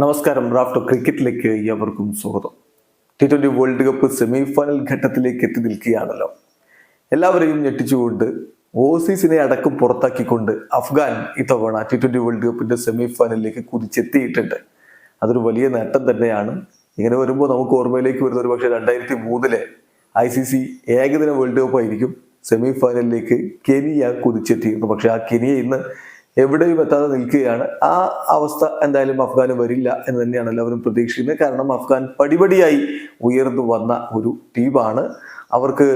നമസ്കാരം. റാഫ്റ്റോ ക്രിക്കറ്റിലേക്ക് ഏവർക്കും സ്വാഗതം. T twenty world cup semi final ഘട്ടത്തിലേക്ക് എത്തി നിൽക്കുകയാണല്ലോ. എല്ലാവരെയും ഞെട്ടിച്ചുകൊണ്ട് ഓസീസിനെ അടക്കം പുറത്താക്കിക്കൊണ്ട് അഫ്ഗാൻ ഇത്തവണ ടി ട്വന്റി വേൾഡ് കപ്പിന്റെ സെമി ഫൈനലിലേക്ക് കുതിച്ചെത്തിയിട്ടുണ്ട്. അതൊരു വലിയ നേട്ടം തന്നെയാണ്. ഇങ്ങനെ വരുമ്പോൾ നമുക്ക് ഓർമ്മയിലേക്ക് വരുന്ന ഒരു പക്ഷേ രണ്ടായിരത്തി മൂന്നിലെ ഐ സി സി ഏകദിന വേൾഡ് കപ്പ് ആയിരിക്കും. സെമി ഫൈനലിലേക്ക് കെനിയ കുതിച്ചെത്തിയിരുന്നു പക്ഷെ ആ കെനിയ ഇന്ന് എവിടെയും എത്താതെ നിൽക്കുകയാണ്. ആ അവസ്ഥ എന്തായാലും അഫ്ഗാന് വരില്ല എന്ന് തന്നെയാണ് എല്ലാവരും പ്രതീക്ഷിക്കുന്നത്. കാരണം അഫ്ഗാൻ പടിപടിയായി ഉയർന്നു വന്ന ഒരു ടീമാണ്. അവർക്ക്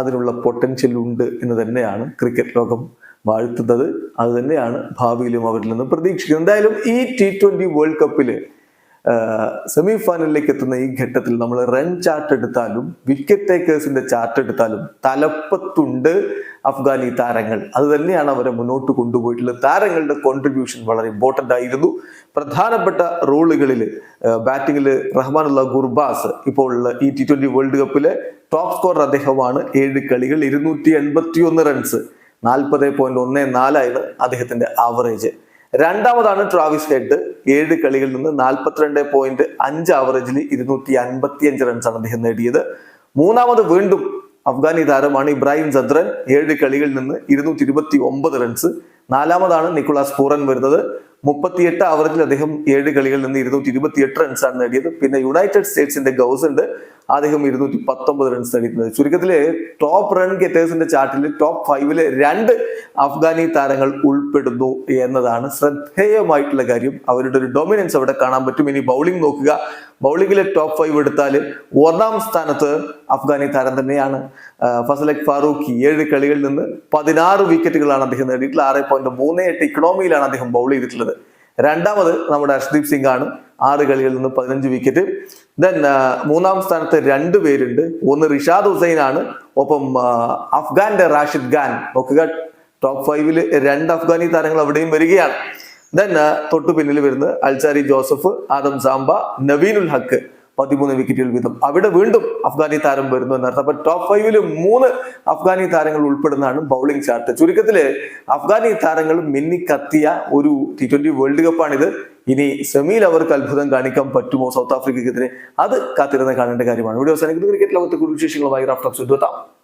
അതിനുള്ള പൊട്ടൻഷ്യൽ ഉണ്ട് എന്ന് തന്നെയാണ് ക്രിക്കറ്റ് ലോകം വാഴ്ത്തുന്നത്. അത് തന്നെയാണ് ഭാവിയിലും അവരിൽ നിന്ന് പ്രതീക്ഷിക്കുന്നത്. എന്തായാലും ഈ ടി ട്വന്റി വേൾഡ് കപ്പിൽ സെമി ഫൈനലിലേക്ക് എത്തുന്ന ഈ ഘട്ടത്തിൽ നമ്മൾ റൺ ചാർട്ട് എടുത്താലും വിക്കറ്റ് ടേക്കേഴ്സിന്റെ ചാർട്ട് എടുത്താലും തലപ്പത്തുണ്ട്. അഫ്ഗാനി താരങ്ങൾ. അത് തന്നെയാണ് അവരെ മുന്നോട്ട് കൊണ്ടുപോയിട്ടുള്ളത് താരങ്ങളുടെ കോൺട്രിബ്യൂഷൻ വളരെ ഇമ്പോർട്ടന്റ് ആയിരുന്നു. പ്രധാനപ്പെട്ട റോളുകളിൽ ബാറ്റിങ്ങിൽ റഹ്മാനുള്ള ഗുർബാസ് ഇപ്പോൾ ഈ ടി ട്വന്റി വേൾഡ് കപ്പിലെ ടോപ്പ് സ്കോറർ അദ്ദേഹമാണ്. ഏഴ് കളികൾ ഇരുന്നൂറ്റി എൺപത്തി ഒന്ന് റൺസ് നാൽപ്പത് പോയിന്റ് ഒന്ന് നാലായിരുന്നു അദ്ദേഹത്തിന്റെ ആവറേജ് രണ്ടാമതാണ് ട്രാവിസ് ഹെഡ്. ഏഴ് കളികളിൽ നിന്ന് നാൽപ്പത്തിരണ്ട് പോയിന്റ് അഞ്ച് ആവറേജിൽ ഇരുന്നൂറ്റി അൻപത്തി അഞ്ച് റൺസാണ് അദ്ദേഹം നേടിയത്. മൂന്നാമത് വീണ്ടും അഫ്ഗാനി താരമാണ് ഇബ്രാഹിം സദ്രൻ ഏഴ് കളികളിൽ നിന്ന് ഇരുന്നൂറ്റി ഇരുപത്തി ഒമ്പത് റൺസ് നാലാമതാണ് നിക്കുളാസ് പൂറൻ വരുന്നത്. മുപ്പത്തിയെട്ട് ഓവറിൽ അദ്ദേഹം ഏഴ് കളികളിൽ നിന്ന് ഇരുന്നൂറ്റി ഇരുപത്തി എട്ട് റൺസാണ് നേടിയത്. പിന്നെ യുണൈറ്റഡ് സ്റ്റേറ്റ്സിന്റെ ഗൗസ് ഉണ്ട്. അദ്ദേഹം ഇരുന്നൂറ്റി പത്തൊമ്പത് റൺസ് നേടിയിരുന്നത് ചുരുക്കത്തിൽ ടോപ്പ് റൺ ഗെറ്റേഴ്സിന്റെ ചാർട്ടിൽ ടോപ്പ് ഫൈവിൽ രണ്ട് അഫ്ഗാനി താരങ്ങൾ ഉൾപ്പെടുന്നു എന്നതാണ് ശ്രദ്ധേയമായിട്ടുള്ള കാര്യം. അവരുടെ ഒരു ഡൊമിനൻസ് അവിടെ കാണാൻ പറ്റും. ഇനി ബൗളിംഗ് നോക്കുക. ബൗളിംഗിലെ ടോപ്പ് ഫൈവ് എടുത്താൽ ഒന്നാം സ്ഥാനത്ത് അഫ്ഗാനി താരം തന്നെയാണ്. ഫസലക് ഫാറൂഖി ഏഴ് കളികളിൽ നിന്ന് പതിനാറ് വിക്കറ്റുകളാണ് അദ്ദേഹം നേടിയിട്ടുള്ളത്. ആറ് പോയിന്റ് മൂന്ന് എട്ട് ഇക്കണോമിയിലാണ് അദ്ദേഹം ബൗൾ ചെയ്തിട്ടുള്ളത്. രണ്ടാമത് നമ്മുടെ ഹർഷ്ദീപ് സിംഗ് ആണ്. ആറ് കളിയിൽ നിന്ന് പതിനഞ്ച് വിക്കറ്റ് ദെൻ മൂന്നാം സ്ഥാനത്ത് രണ്ട് പേരുണ്ട്. ഒന്ന് റിഷാദ് ഹുസൈൻ ആണ്. ഒപ്പം അഫ്ഗാന്റെ റാഷിദ് ഖാൻ. നോക്കുക ടോപ്പ് ഫൈവിൽ രണ്ട് അഫ്ഗാനി താരങ്ങൾ അവിടെയും വരികയാണ്. ദെൻ തൊട്ടു പിന്നിൽ വരുന്നത് Alzarri Joseph Adam Zampa Naveen-ul Haq. പതിമൂന്ന് വിക്കറ്റുകൾ വീതം. അവിടെ വീണ്ടും അഫ്ഗാനി താരം വരുന്നു എന്നർത്ഥം അപ്പൊ ടോപ്പ് ഫൈവിൽ മൂന്ന് അഫ്ഗാനി താരങ്ങൾ ഉൾപ്പെടുന്നതാണ് ബൗളിംഗ് ചാർട്ട് ചുരുക്കത്തിൽ അഫ്ഗാനി താരങ്ങൾ മിന്നി കത്തിയ ഒരു ടി ട്വന്റി വേൾഡ് കപ്പാണിത് ഇനി സെമിയിൽ അവർക്ക് അത്ഭുതം കാണിക്കാൻ പറ്റുമോ സൗത്ത് ആഫ്രിക്കക്കെതിരെ? അത് കാത്തിരുന്ന് കാണേണ്ട കാര്യമാണ്. ഇവിടെ ക്രിക്കറ്റ് ലോകത്തെ കുറിച്ച് വിശേഷങ്ങളുമായി റാഫ്റ്റർ എത്താം.